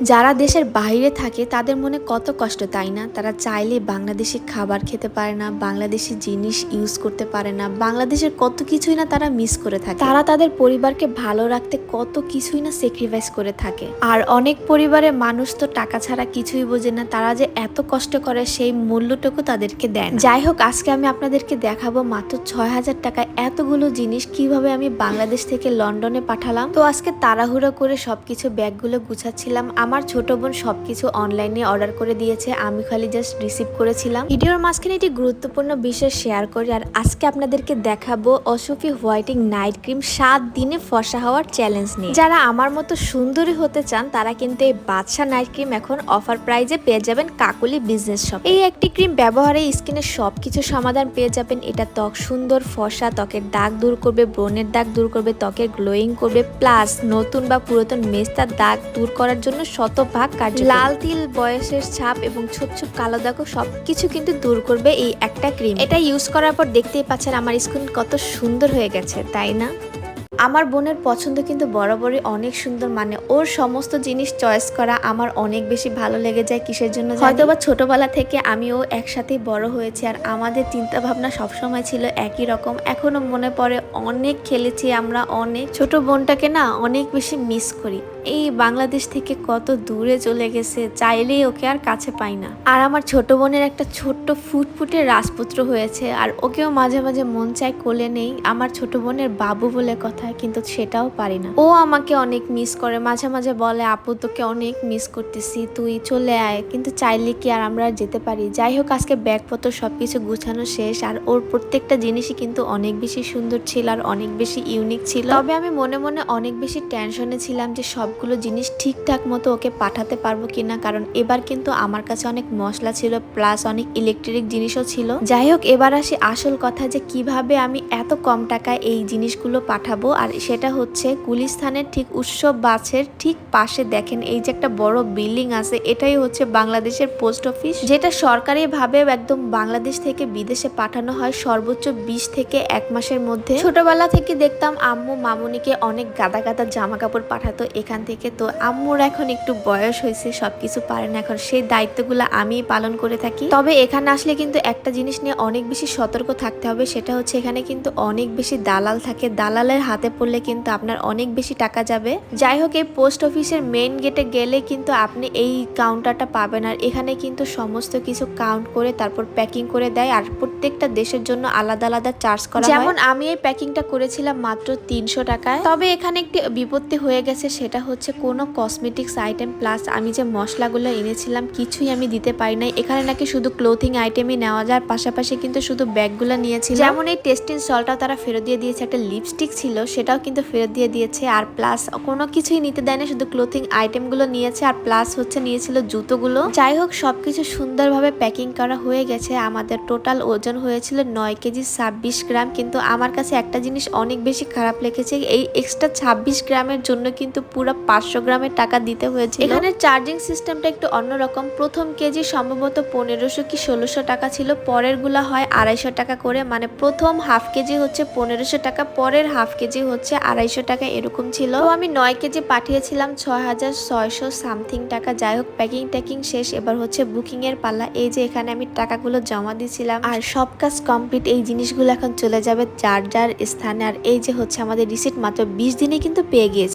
যারা দেশের বাইরে থাকে, তাদের মনে কত কষ্ট, তাই না? তারা চাইলে বাংলাদেশি খাবার খেতে পারে না, বাংলাদেশি জিনিস ইউজ করতে পারে না, বাংলাদেশের কত কিছুই না তারা মিস করে থাকে। তারা তাদের পরিবারকে ভালো রাখতে কত কিছুই না স্যাক্রিফাইস করে থাকে। আর অনেক পরিবারের মানুষ তো টাকা ছাড়া কিছুই বোঝে না, তারা যে এত কষ্ট করে সেই মূল্যটুকু তাদেরকে দেয় না। যাই হোক, আজকে আমি আপনাদেরকে দেখাবো মাত্র ছয় হাজার টাকায় এতগুলো জিনিস কীভাবে আমি বাংলাদেশ থেকে লন্ডনে পাঠালাম। তো আজকে তাড়াহুড়ো করে সবকিছু ব্যাগগুলো গুছাচ্ছিলাম। আমার ছোট বোন সবকিছু অনলাইনে অর্ডার করে দিয়েছে, আমি খালি জাস্ট রিসিভ করেছিলাম। ভিডিওর মাঝখানে একটি গুরুত্বপূর্ণ বিষয় শেয়ার করি, আর আজকে আপনাদেরকে দেখাবো অসুফি হোয়াইটিং নাইট ক্রিম সাত দিনে ফসা হওয়ার চ্যালেঞ্জ নিয়ে। যারা আমার মতো সুন্দরী হতে চান, তারা কিন্তু এই বাদশা নাইট ক্রিম এখন অফার প্রাইজে পেয়ে যাবেন কাকুলি বিজনেস শপ এই একটি ক্রিম ব্যবহারে স্কিনের সবকিছু সমাধান পেয়ে যাবেন, এটা ত্বক সুন্দর, ফসা, ত্বকের দাগ দূর করবে, ব্রণের দাগ দূর করবে, ত্বকের গ্লোয়িং করবে প্লাস নতুন বা পুরাতন মেস্তার দাগ দূর করার জন্য শতভাগ কার্য লাল তিল বয়সের ছাপ এবং ছোপ ছোপ কালো দাগও সবকিছু কিন্তু দূর করবে এই একটা ক্রিম। এটা ইউজ করার পর দেখতেই পাচ্ছেন আমার স্কিন কত সুন্দর হয়ে গেছে তাই না? আমার বোনের পছন্দ কিন্তু বরাবরই অনেক সুন্দর মানে ওর সমস্ত জিনিস চয়েস করা আমার অনেক বেশি ভালো লেগে যায় কিসের জন্য হয়তো বা ছোটবেলা থেকে আমিও একসাথেই বড় হয়েছি আর আমাদের চিন্তা ভাবনা সবসময় ছিল একই রকম। এখনও মনে পড়ে অনেক খেলেছি আমরা অনেক ছোট বোনটাকে না অনেক বেশি মিস করি। এই বাংলাদেশ থেকে কত দূরে চলে গেছে চাইলেই ওকে আর কাছে পাই না। আর আমার ছোট বোনের একটা ছোট্ট ফুটফুটে রাজপুত্র হয়েছে আর ওকেও মাঝে মাঝে মন চায় কোলে নেই আমার ছোট বোনের বাবু বলে কথা, কিন্তু সেটাও পারি না। ও আমাকে অনেক মিস করে, মাঝে মাঝে বলে, আপু, তোকে অনেক মিস করতেছি, তুই চলে আয়। কিন্তু চাইলে কি আর আমরা যেতে পারি? যাই হোক, আজকে ব্যাগপত্র সবকিছু গুছানো শেষ আর ওর প্রত্যেকটা জিনিসই কিন্তু অনেক বেশি সুন্দর ছিল আর অনেক বেশি ইউনিক ছিল। তবে আমি মনে মনে অনেক বেশি টেনশনে ছিলাম যে সবগুলো জিনিস ঠিকঠাক মতো ওকে পাঠাতে পারব কিনা? কারণ এবার কিন্তু আমার কাছে অনেক মশলা ছিল প্লাস অনেক ইলেকট্রিক জিনিসও ছিল। যাই হোক এবার আসি আসল কথা যে কীভাবে আমি এত কম টাকায় এই জিনিসগুলো পাঠাবো? আর সেটা হচ্ছে গুলিস্থানের ঠিক উৎসব বাসের ঠিক পাশে দেখেন, এই যে একটা বড় বিল্ডিং আছে, এটাই হচ্ছে বাংলাদেশের পোস্ট অফিস। যেটা সরকারি ভাবে একদম বাংলাদেশ থেকে বিদেশে পাঠানো হয়, সর্বোচ্চ বিশ থেকে এক মাসের মধ্যে। ছোটবেলা থেকে দেখতাম আম্মু মামুনিকে অনেক গাদা গাদা জামা কাপড় পাঠাতো, এখান থেকে। তো আম্মুর এখন একটু বয়স হয়েছে, সবকিছু পারে না এখন। সেই দায়িত্বগুলো আমিই পালন করে থাকি। তবে এখানে আসলে কিন্তু একটা জিনিস নিয়ে অনেক বেশি সতর্ক থাকতে হবে, সেটা হচ্ছে এখানে কিন্তু অনেক বেশি দালাল থাকে। দালালের হাতে পড়লে কিন্তু আপনার অনেক বেশি টাকা যাবে। যাই হোক, এই পোস্ট অফিসের মেইন গেটে গেলে কিন্তু আপনি এই কাউন্টারটা পাবেন। আর এখানে কিন্তু সমস্ত কিছু কাউন্ট করে তারপর প্যাকিং করে দেয়। আর প্রত্যেকটা দেশের জন্য আলাদা আলাদা চার্জ করা যেমন আমি এই প্যাকিংটা করেছিলাম মাত্র তিনশো টাকায়। তবে এখানে একটি বিপত্তি হয়ে গেছে, সেটা হচ্ছে কোনো কসমেটিক্স আইটেম প্লাস আমি যে মশলাগুলো এনেছিলাম কিছুই আমি দিতে পারি নাই। এখানে নাকি শুধু ক্লোথিং আইটেমই নেওয়া যায়, পাশাপাশি কিন্তু শুধু ব্যাগগুলো নিয়েছি যেমন এই টেস্টিং সলটা তারা ফেরত দিয়ে দিয়েছে, একটা লিপস্টিক ছিল, সেটাও কিন্তু ফেরত দিয়ে দিয়েছে। আর প্লাস কোনো কিছুই নিতে দেয় না শুধু ক্লোথিং আইটেমগুলো নিয়েছে, আর প্লাস হচ্ছে নিয়েছিল জুতোগুলো। যাই হোক, সবকিছু সুন্দরভাবে প্যাকিং করা হয়ে গেছে। আমাদের টোটাল ওজন হয়েছিল নয় কেজি ছাব্বিশ গ্রাম, কিন্তু আমার কাছে একটা জিনিস অনেক বেশি খারাপ লেগেছে। এই এক্সট্রা ছাব্বিশ গ্রামের জন্য কিন্তু পুরো পাঁচশো গ্রামের টাকা দিতে হয়েছে এখানে চার্জিং সিস্টেমটা একটু অন্যরকম প্রথম কেজি সম্ভবত পনেরোশো কি ষোলোশো টাকা ছিল পরেরগুলা হয় আড়াইশো টাকা করে। মানে প্রথম হাফ কেজি হচ্ছে পনেরোশো টাকা, পরের হাফ কেজি হচ্ছে আড়াইশো টাকা এরকম ছিল। আমি নয় কেজি পাঠিয়েছিলাম ছয় হাজার ছয়শো সামথিং টাকা। যাই হোক, প্যাকিং ট্যাকিং শেষ, এবার হচ্ছে বুকিং এর পাল্লা এই যে এখানে আমি টাকাগুলো জমা দিয়েছিলাম আর সব কাজ কমপ্লিট, এই জিনিসগুলো এখন চলে যাবে যার যার স্থানে। আর এই যে হচ্ছে আমাদের রিসিট, মাত্র বিশ দিনে কিন্তু পেয়ে গিয়েছে।